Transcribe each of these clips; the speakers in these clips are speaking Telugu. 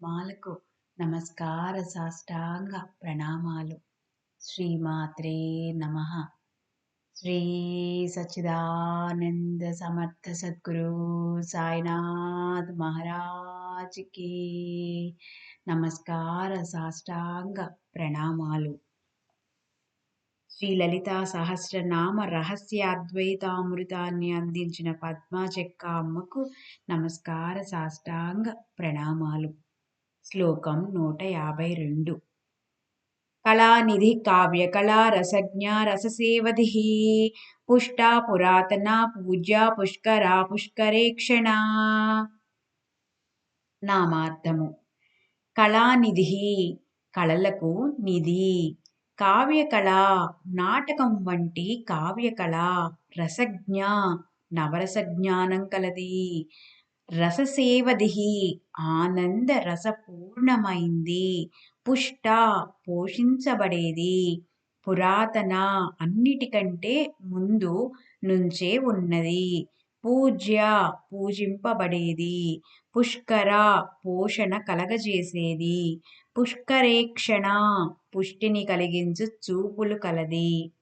పద్మాలకు నమస్కార సాష్టాంగ ప్రణామాలు. శ్రీమాత్రే నమ. శ్రీ సచ్చిదానంద సమర్థ సద్గురు సాయినాథ్ మహారాజ్కి నమస్కార సాష్టాంగ ప్రణామాలు. శ్రీ లలితా సహస్రనామ రహస్యాద్వైతామృతాన్ని అందించిన పద్మాచెక్క అమ్మకు నమస్కార సాష్టాంగ ప్రణామాలు. శ్లోకం నూట యాభై రెండు. కళానిధి కావ్య కళా రసజ్ఞ రససేవధి పుష్టా పురాతన పూజ్య పుష్కరా పుష్కరేక్షణ. నామార్థము. కళానిధి కళలకు నిధి. కావ్యకళ నాటకం వంటి కావ్యకళ రసజ్ఞ నవరస జ్ఞానం కలది. రససేవది ఆనంద రసపూర్ణమైంది. పుష్ట పోషించబడేది. పురాతన అన్నిటికంటే ముందు నుంచే ఉన్నది. పూజ్య పూజింపబడేది. పుష్కర పోషణ కలగజేసేది. పుష్కరేక్షణ పుష్టిని కలిగించు చూపులు కలది.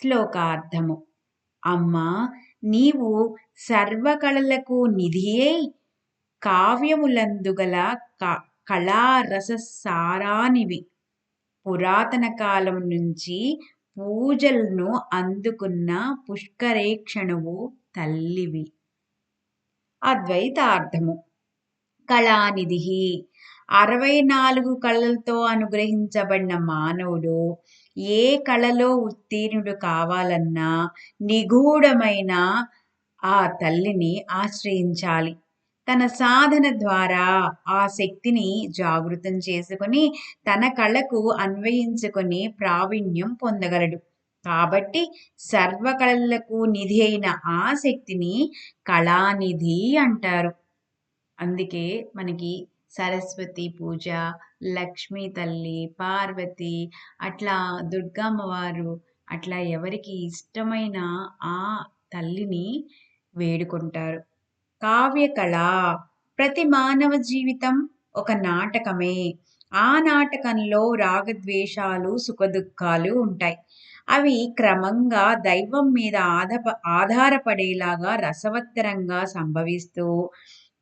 శ్లోకార్థము. అమ్మ నీవు సర్వకళలకు నిధియై కావ్యములందుగల కళారససారానివి. పురాతన కాలం నుంచి పూజలను అందుకున్న పుష్కరేక్షణువు తల్లివి. అద్వైతార్థము. కళానిధి అరవై నాలుగు కళలతో అనుగ్రహించబడిన మానవుడు ఏ కళలో ఉత్తీర్ణుడు కావాలన్నా నిగూఢమైన ఆ తల్లిని ఆశ్రయించాలి. తన సాధన ద్వారా ఆ శక్తిని జాగృతం చేసుకుని తన కళకు అన్వయించుకొని ప్రావీణ్యం పొందగలడు. కాబట్టి సర్వకళలకు నిధి అయిన ఆ శక్తిని కళానిధి అంటారు. అందుకే మనకి సరస్వతి పూజ లక్ష్మీ తల్లి పార్వతి అట్లా దుర్గమ్మవారు అట్లా ఎవరికి ఇష్టమైన ఆ తల్లిని వేడుకుంటారు. కావ్యకళ ప్రతి మానవ జీవితం ఒక నాటకమే. ఆ నాటకంలో రాగద్వేషాలు సుఖదుఖాలు ఉంటాయి. అవి క్రమంగా దైవం మీద ఆధప ఆధారపడేలాగా రసవత్తరంగా సంభవిస్తూ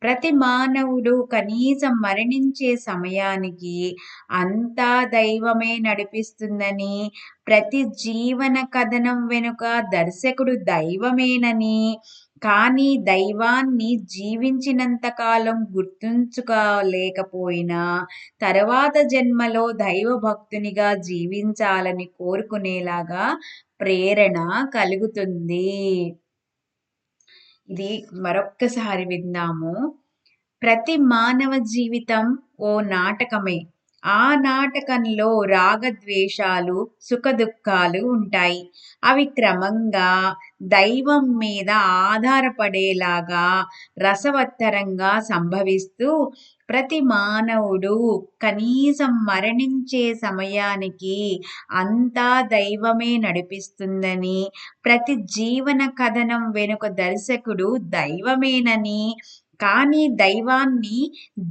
ప్రతి మానవుడు కనీసం మరణించే సమయానికి అంతా దైవమే నడిపిస్తుందని ప్రతి జీవన కథనం వెనుక దర్శకుడు దైవమేనని కానీ దైవాన్ని జీవించినంతకాలం గుర్తుంచుకోలేకపోయినా తర్వాత జన్మలో దైవ భక్తునిగా జీవించాలని కోరుకునేలాగా ప్రేరణ కలుగుతుంది. ఇది మరొక్కసారి విందాము ప్రతి మానవ జీవితం ఓ నాటకమే. ఆ నాటకంలో రాగద్వేషాలు సుఖదుఖాలు ఉంటాయి. అవి క్రమంగా దైవం మీద ఆధారపడేలాగా రసవత్తరంగా సంభవిస్తూ ప్రతి మానవుడు కనీసం మరణించే సమయానికి అంతా దైవమే నడిపిస్తుందని ప్రతి జీవన కథనం వెనుక దర్శకుడు దైవమేనని కానీ దైవాన్ని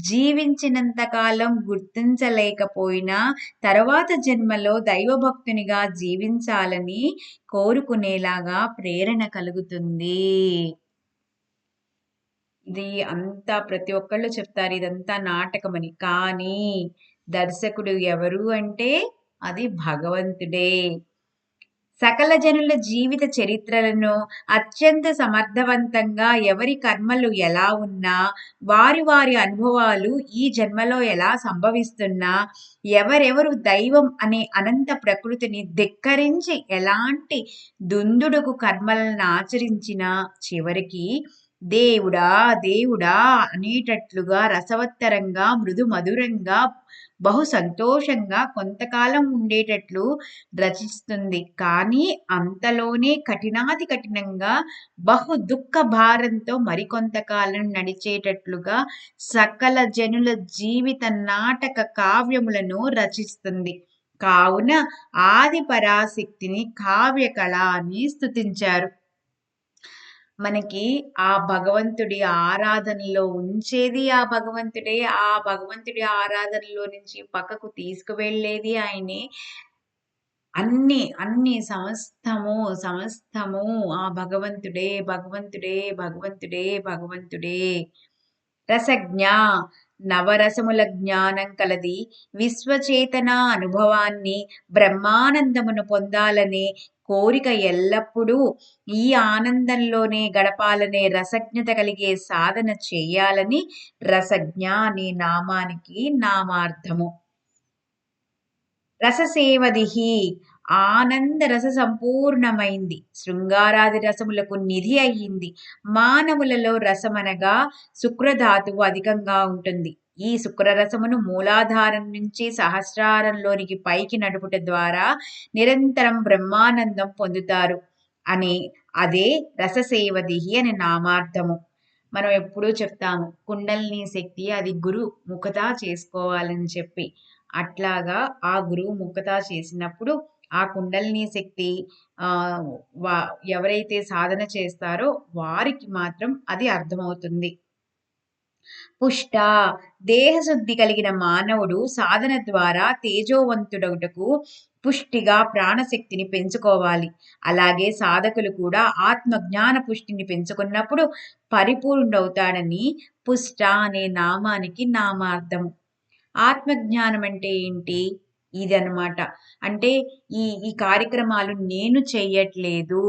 జీవించినంతకాలం గుర్తించలేకపోయినా తర్వాత జన్మలో దైవభక్తునిగా జీవించాలని కోరుకునేలాగా ప్రేరణ కలుగుతుంది. ఇది అంతా ప్రతి ఒక్కళ్ళు చెప్తారు ఇదంతా నాటకమని. కానీ దర్శకుడు ఎవరు అంటే అది భగవంతుడే. సకల జనుల జీవిత చరిత్రలను అత్యంత సమర్థవంతంగా ఎవరి కర్మలు ఎలా ఉన్నా వారి వారి అనుభవాలు ఈ జన్మలో ఎలా సంభవిస్తున్నా ఎవరెవరు దైవం అనే అనంత ప్రకృతిని ధిక్కరించి ఎలాంటి దుందుడుకు కర్మలను ఆచరించినా చివరికి దేవుడా దేవుడా అనేటట్లుగా రసవత్తరంగా మృదు మధురంగా బహు సంతోషంగా కొంతకాలం ఉండేటట్లు రచిస్తుంది. కానీ అంతలోనే కఠినాతి కఠినంగా బహు దుఃఖ భారంతో మరికొంతకాలం నడిచేటట్లుగా సకల జనుల జీవిత నాటక కావ్యములను రచిస్తుంది. కావున ఆది పరాశక్తిని కావ్యకళ అని స్థుతించారు మనకి ఆ భగవంతుడి ఆరాధనలో ఉంచేది ఆ భగవంతుడే ఆ భగవంతుడి ఆరాధనలో నుంచి పక్కకు తీసుకువెళ్ళేది ఆయనే. అన్ని అన్ని సమస్తము సమస్తము ఆ భగవంతుడే భగవంతుడే భగవంతుడే భగవంతుడే. రసజ్ఞ నవరసముల జ్ఞానం కలది విశ్వచేతన అనుభవాన్ని బ్రహ్మానందమును పొందాలనే కోరిక ఎల్లప్పుడూ ఈ ఆనందంలోనే గడపాలనే రసజ్ఞత కలిగే సాధన చేయాలని రసజ్ఞ అనే నామానికి నామార్థము. రససేవదిహి ఆనందరస సంపూర్ణమైంది. శృంగారాది రసములకు నిధి అయ్యింది. మానవులలో రసమనగా శుక్రధాతువు అధికంగా ఉంటుంది. ఈ శుక్రరసమును మూలాధారం నుంచి సహస్రారంలోనికి పైకి నడుపుట ద్వారా నిరంతరం బ్రహ్మానందం పొందుతారు. అని అదే రససేవదిహి అని నామార్థము. మనం ఎప్పుడూ చెప్తాము కుండల్ని శక్తి అది గురు ముఖతా చేసుకోవాలని చెప్పి. అట్లాగా ఆ గురువు ముఖతా చేసినప్పుడు ఆ కుండలిని శక్తి వా ఎవరైతే సాధన చేస్తారో వారికి మాత్రం అది అర్థమవుతుంది. పుష్ట దేహశుద్ధి కలిగిన మానవుడు సాధన ద్వారా తేజోవంతుడవుటకు పుష్టిగా ప్రాణశక్తిని పెంచుకోవాలి. అలాగే సాధకులు కూడా ఆత్మజ్ఞాన పుష్టిని పెంచుకున్నప్పుడు పరిపూర్ణవుతాడని పుష్ట అనే నామానికి నామార్థం ఆత్మజ్ఞానం అంటే ఏంటి? ఇది అనమాట అంటే ఈ ఈ కార్యక్రమాలు నేను చెయ్యట్లేదు.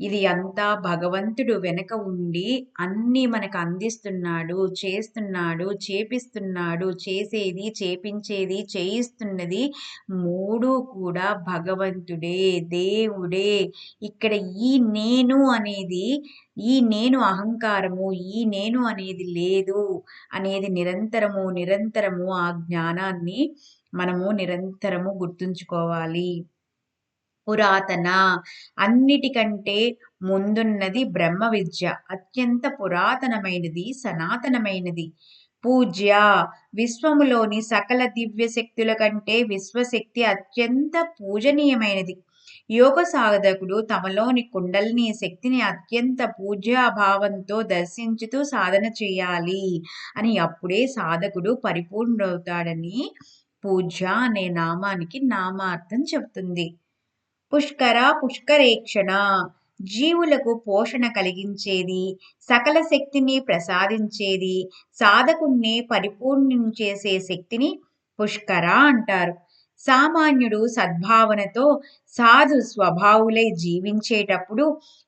ఇది అంతా భగవంతుడు వెనక ఉండి అన్నీ మనకు అందిస్తున్నాడు చేస్తున్నాడు చేపిస్తున్నాడు చేసేది చేపించేది చేయిస్తున్నది మూడు కూడా భగవంతుడే దేవుడే. ఇక్కడ ఈ నేను అనేది ఈ నేను అహంకారము ఈ నేను అనేది లేదు అనేది నిరంతరము నిరంతరము ఆ జ్ఞానాన్ని మనము నిరంతరము గుర్తుంచుకోవాలి. పురాతన అన్నిటికంటే ముందున్నది బ్రహ్మ విద్య. అత్యంత పురాతనమైనది సనాతనమైనది. పూజ్య విశ్వములోని సకల దివ్య శక్తుల కంటే విశ్వశక్తి అత్యంత పూజనీయమైనది. యోగ సాధకుడు తమలోని కుండలిని శక్తిని అత్యంత పూజ్యాభావంతో దర్శించుతూ సాధన చేయాలి అని అప్పుడే సాధకుడు పరిపూర్ణవుతాడని పూజ అనే నామానికి నామార్థం చెబుతుంది. పుష్కర పుష్కరేక్షణ. జీవులకు పోషణ కలిగించేది సకల శక్తిని ప్రసాదించేది సాధకుణ్ణి పరిపూర్ణం చేసే శక్తిని పుష్కర అంటారు. సామాన్యుడు సద్భావనతో సాధు స్వభావులై జీవించేటప్పుడు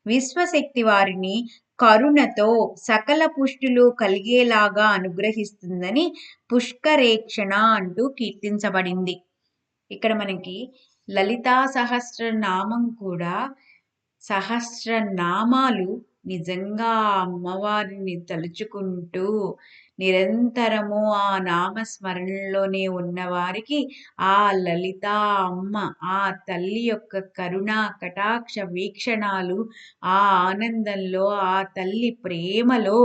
విశ్వశక్తి వారిని కరుణతో సకల పుష్టులు కలిగేలాగా అనుగ్రహిస్తుందని పుష్కరేక్షణ అంటూ కీర్తించబడింది. ఇక్కడ మనకి లలితా సహస్రనామం కూడా సహస్రనామాలు నిజంగా అమ్మవారిని తలుచుకుంటూ నిరంతరము ఆ నామస్మరణలోనే ఉన్నవారికి ఆ లలిత అమ్మ ఆ తల్లి యొక్క కరుణ కటాక్ష వీక్షణాలు ఆ ఆనందంలో ఆ తల్లి ప్రేమలో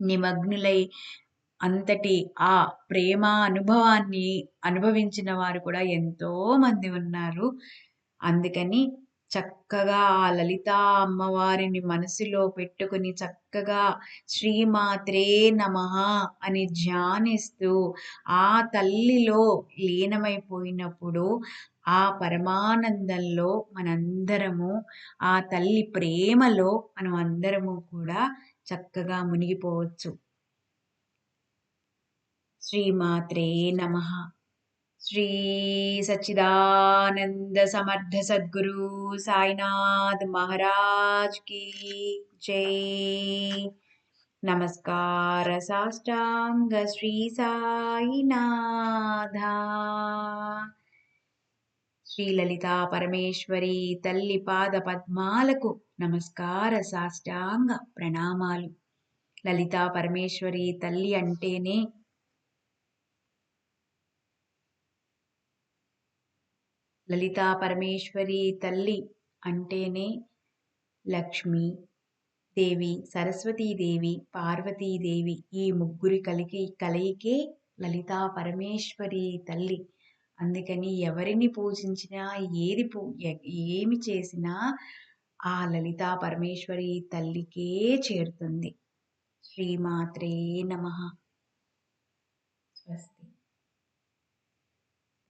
నిమగ్నులై అంతటి ఆ ప్రేమ అనుభవాన్ని అనుభవించిన వారు కూడా ఎంతో మంది ఉన్నారు. అందుకని చక్కగా ఆ లలితా అమ్మవారిని మనసులో పెట్టుకుని చక్కగా శ్రీమాత్రే నమ అని ధ్యానిస్తూ ఆ తల్లిలో లీనమైపోయినప్పుడు ఆ పరమానందంలో మనందరము ఆ తల్లి ప్రేమలో మనం అందరము కూడా చక్కగా మునిగిపోవచ్చు. శ్రీమాత్రే నమ. శ్రీ సచ్చిదానంద సమర్థ సద్గురు సాయినాథ్ మహారాజ్కి జై. నమస్కార సాష్టాంగ శ్రీ సాయినాథ. శ్రీ లలితా పరమేశ్వరి తల్లి పాద పద్మాలకు నమస్కార సాష్టాంగ ప్రణామాలు. లలితా పరమేశ్వరి తల్లి అంటేనే లలితా పరమేశ్వరి తల్లి అంటేనే లక్ష్మి దేవి సరస్వతీదేవి పార్వతీదేవి. ఈ ముగ్గురి కలికి కలయికే లలితా పరమేశ్వరి తల్లి. అందుకని ఎవరిని పూజించినా ఏది పూ ఏమి చేసినా ఆ లలితా పరమేశ్వరి తల్లికే చేరుతుంది. శ్రీమాత్రే నమ.